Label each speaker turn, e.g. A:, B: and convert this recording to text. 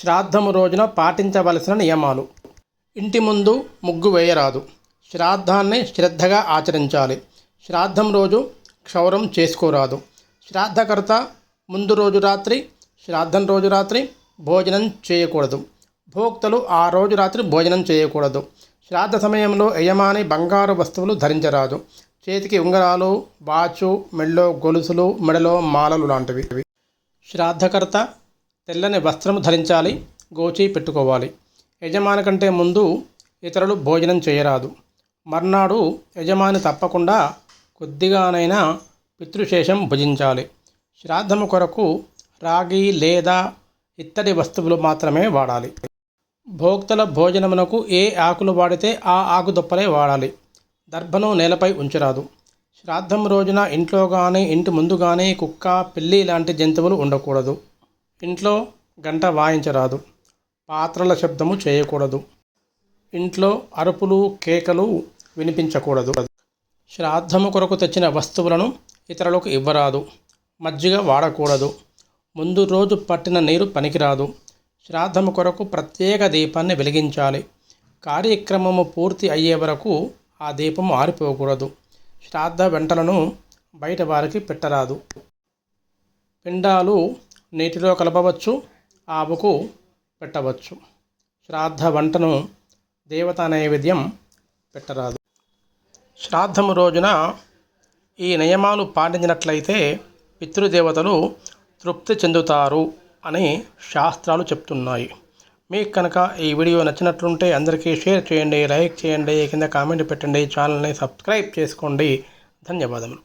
A: శ్రాద్ధము రోజున పాటించవలసిన నియమాలు. ఇంటి ముందు ముగ్గు వేయరాదు. శ్రాద్ధాన్ని శ్రద్ధగా ఆచరించాలి. శ్రాద్ధం రోజు క్షౌరం చేసుకోరాదు. శ్రాద్ధకర్త ముందు రోజు రాత్రి శ్రాద్ధం రోజు రాత్రి భోజనం చేయకూడదు. భోక్తలు ఆ రోజు రాత్రి భోజనం చేయకూడదు. శ్రాద్ధ సమయంలో యజమాని బంగారు వస్తువులు ధరించరాదు. చేతికి ఉంగరాలు వాచు మెళ్ళో గొలుసులు మెడలో మాలలు లాంటివి. శ్రాద్ధకర్త తెల్లని వస్త్రము ధరించాలి గోచి పెట్టుకోవాలి. యజమాని కంటే ముందు ఇతరులు భోజనం చేయరాదు. మర్నాడు యజమాని తప్పకుండా కొద్దిగానైనా పితృశేషం భుజించాలి. శ్రాద్ధము కొరకు రాగి లేదా ఇత్తడి వస్తువులు మాత్రమే వాడాలి. భోక్తల భోజనమునకు ఏ ఆకులు వాడితే ఆ ఆకు దుప్పలే వాడాలి. దర్భను నేలపై ఉంచరాదు. శ్రాద్ధం రోజున ఇంట్లో కానీ ఇంటి ముందు కానీ కుక్క పిల్లి లాంటి జంతువులు ఉండకూడదు. ఇంట్లో గంట వాయించరాదు. పాత్రల శబ్దము చేయకూడదు. ఇంట్లో అరుపులు కేకలు వినిపించకూడదు. శ్రాద్ధము కొరకు తెచ్చిన వస్తువులను ఇతరులకు ఇవ్వరాదు. మజ్జిగ వాడకూడదు. ముందు రోజు పట్టిన నీరు పనికిరాదు. శ్రాద్ధము కొరకు ప్రత్యేక దీపాన్ని వెలిగించాలి. కార్యక్రమము పూర్తి అయ్యే వరకు ఆ దీపం ఆరిపోకూడదు. శ్రాద్ధ వెంటలను బయట వారికి పెట్టరాదు. పిండాలు నీటిలో కలపవచ్చు ఆవుకు పెట్టవచ్చు. శ్రాద్ధ వంటను దేవతా నైవేద్యం పెట్టరాదు. శ్రాద్ధము రోజున ఈ నియమాలు పాటించినట్లయితే పితృదేవతలు తృప్తి చెందుతారు అని శాస్త్రాలు చెప్తున్నాయి. మీకు కనుక ఈ వీడియో నచ్చినట్లుంటే అందరికీ షేర్ చేయండి లైక్ చేయండి కింద కామెంట్ పెట్టండి ఛానల్ని సబ్స్క్రైబ్ చేసుకోండి. ధన్యవాదములు.